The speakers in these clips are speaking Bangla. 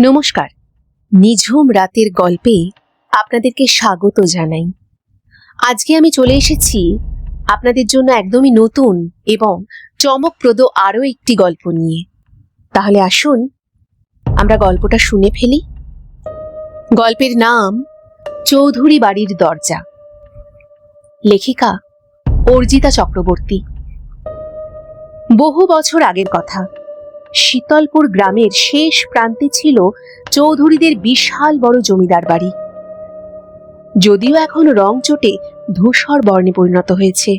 নমস্কার। নিঝুম রাতের গল্পে আপনাদেরকে স্বাগত জানাই। আজকে আমি চলে এসেছি আপনাদের জন্য একদমই নতুন এবং চমকপ্রদ আরও একটি গল্প নিয়ে। তাহলে আসুন, আমরা গল্পটা শুনে ফেলি। গল্পের নাম চৌধুরী বাড়ির দরজা। লেখিকা অর্জিতা চক্রবর্তী। বহু বছর আগের কথা। শীতলপুর গ্রামের শেষ প্রান্তে ছিল চৌধুরীদের বিশাল বড় জমিদার বাড়ি। যদিও এখন রং চটে, ধূসর বর্ণে পরিণত হয়েছে।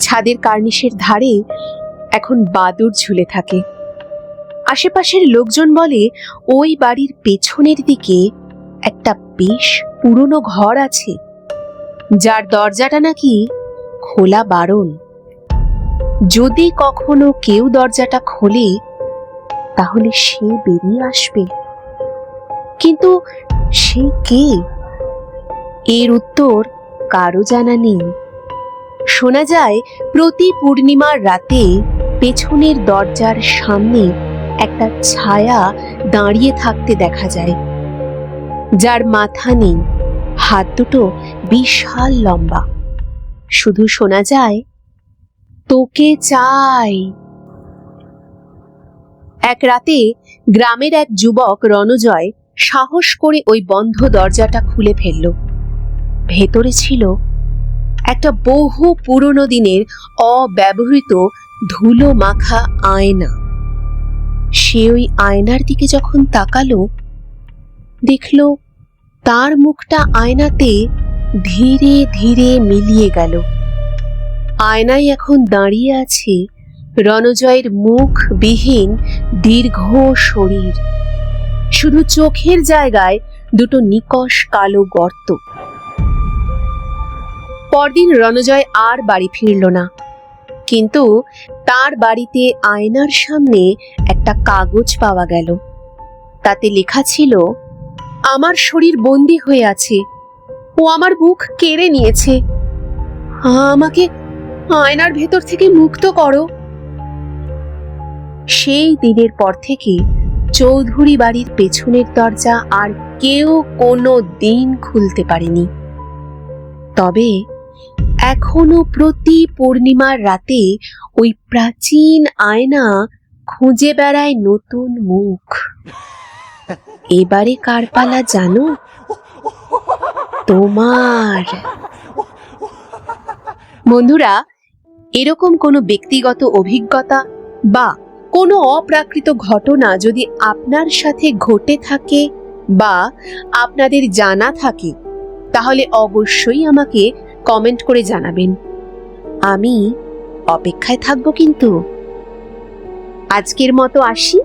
ছাদের কার্নিশের ধারে এখন বাদুর ঝুলে থাকে। আশেপাশের লোকজন বলে, ওই বাড়ির পেছনের দিকে একটা বেশ পুরনো ঘর আছে, যার দরজাটা নাকি খোলা বারণ। যদি কখনো কেউ দরজাটা খোলে, তাহলে সে বেরিয়ে আসবে। কিন্তু সে কে? এর উত্তর কারও জানা নেই। শোনা যায়, প্রতি পূর্ণিমার রাতে পেছনের দরজার সামনে একটা ছায়া দাঁড়িয়ে থাকতে দেখা যায়। যার মাথা নেই, হাত দুটো বিশাল লম্বা। শুধু শোনা যায় তোকে চাই। এক রাতে গ্রামের এক যুবক রণজয় সাহস করে ওই বন্ধ দরজাটা খুলে ফেলল। ভেতরে ছিল একটা বহু পুরনো দিনের অব্যবহৃত ধুলো মাখা আয়না। সে ওই আয়নার দিকে যখন তাকালো, দেখল তার মুখটা আয়নাতে ধীরে ধীরে মিলিয়ে গেল। আয়নায় এখন দাঁড়িয়ে আছে রণজয়ের মুখবিহীন দীর্ঘ শরীর। শুধু চোখের জায়গায় দুটো নিকষ কালো গর্ত। পরদিন রণজয় আর বাড়ি ফিরল না। কিন্তু তার বাড়িতে আয়নার সামনে একটা কাগজ পাওয়া গেল। তাতে লেখা ছিল, আমার শরীর বন্দি হয়ে আছে। ও আমার মুখ কেড়ে নিয়েছে। আমাকে আয়নার ভেতর থেকে মুক্ত করো। সেই দিনের পর থেকে চৌধুরী বাড়ির পেছনের দরজা আর কেউ কোনো দিন খুলতে পারেনি। তবে এখনও প্রতি পূর্ণিমার রাতে ওই প্রাচীন আয়না খুঁজে বেড়ায় নতুন মুখ। এবারে কারপালা জানো? তোমার। বন্ধুরা এরকম কোনো ব্যক্তিগত অভিজ্ঞতা বা কোনো অপ্রাকৃত ঘটনা যদি আপনার সাথে ঘটে থাকে বা আপনাদের জানা থাকে, তাহলে অবশ্যই আমাকে কমেন্ট করে জানাবেন। আমি অপেক্ষায় থাকব কিন্তু। আজকের মতো আসি।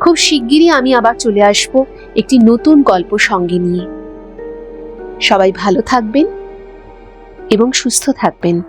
খুব শিগগিরই আমি আবার চলে আসব একটি নতুন গল্প সঙ্গে নিয়ে। সবাই ভালো থাকবেন এবং সুস্থ থাকবেন।